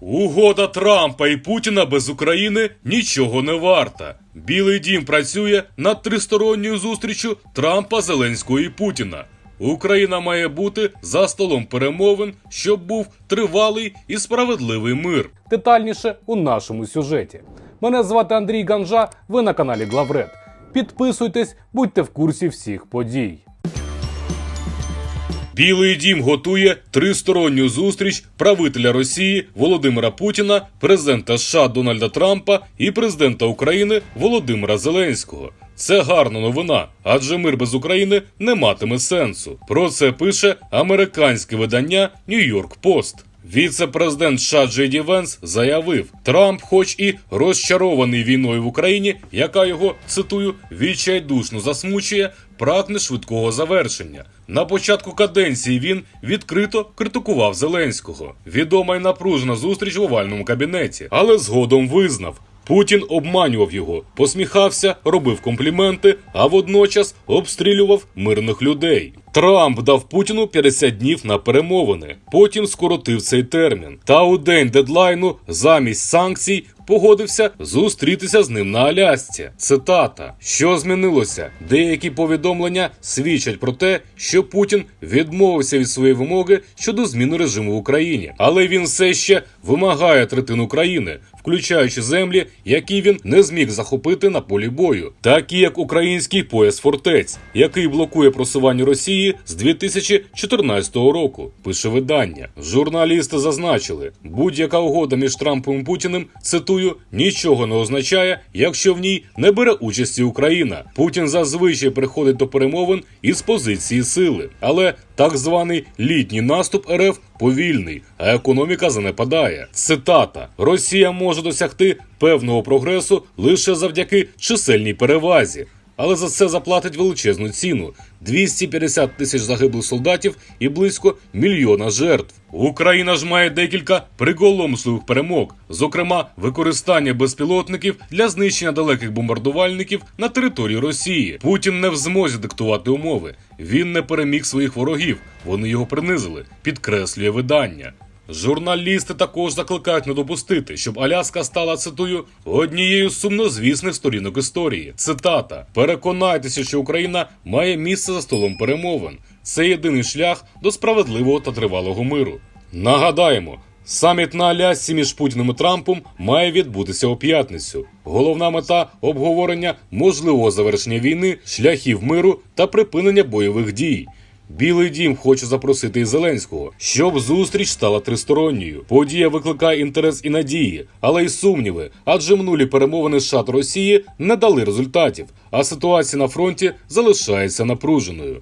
Угода Трампа і Путіна без України нічого не варта. Білий дім працює над тристоронньою зустрічю Трампа, Зеленського і Путіна. Україна має бути за столом перемовин, щоб був тривалий і справедливий мир. Детальніше у нашому сюжеті. Мене звати Андрій Ганжа. Ви на каналі Главред. Підписуйтесь, будьте в курсі всіх подій. Білий дім готує тристоронню зустріч правителя Росії Володимира Путіна, президента США Дональда Трампа і президента України Володимира Зеленського. Це гарна новина, адже мир без України не матиме сенсу. Про це пише американське видання Нью-Йорк Пост. Віце-президент США Джей Ді Венс заявив, Трамп, хоч і розчарований війною в Україні, яка його цитую відчайдушно засмучує, прагне швидкого завершення. На початку каденції він відкрито критикував Зеленського. Відома й напружена зустріч в овальному кабінеті, але згодом визнав. Путін обманював його, посміхався, робив компліменти, а водночас обстрілював мирних людей. Трамп дав Путіну 50 днів на перемовини. Потім скоротив цей термін. Та у день дедлайну замість санкцій погодився зустрітися з ним на Алясці. Цитата: що змінилося? Деякі повідомлення свідчать про те, що Путін відмовився від своєї вимоги щодо зміни режиму в Україні, але він все ще вимагає третину країни, включаючи землі, які він не зміг захопити на полі бою, такі як український пояс фортець, який блокує просування Росії з 2014 року. Пише видання. Журналісти зазначили, будь-яка угода між Трампом і Путіним цитую нічого не означає, якщо в ній не бере участі Україна. Путін зазвичай приходить до перемовин із позиції сили, але так званий літній наступ РФ повільний, а економіка занепадає. Цитата: Росія може досягти певного прогресу лише завдяки чисельній перевазі. Але за це заплатить величезну ціну 250 тисяч загиблих солдатів і близько мільйона жертв. Україна ж має декілька приголомшливих перемог, зокрема, використання безпілотників для знищення далеких бомбардувальників на території Росії. Путін не в змозі диктувати умови. Він не переміг своїх ворогів. Вони його принизили, підкреслює видання. Журналісти також закликають не допустити, щоб Аляска стала цитую однією з сумнозвісних сторінок історії. Цитата: переконайтеся, що Україна має місце за столом перемовин. Це єдиний шлях до справедливого та тривалого миру. Нагадаємо. Саміт на Алясці між Путіним і Трампом має відбутися у п'ятницю. Головна мета обговорення можливого завершення війни, шляхів миру та припинення бойових дій. Білий дім хоче запросити Зеленського, щоб зустріч стала тристоронньою. Подія викликає інтерес і надії, але й сумніви, адже минулі перемовини США та Росії не дали результатів, а ситуація на фронті залишається напруженою.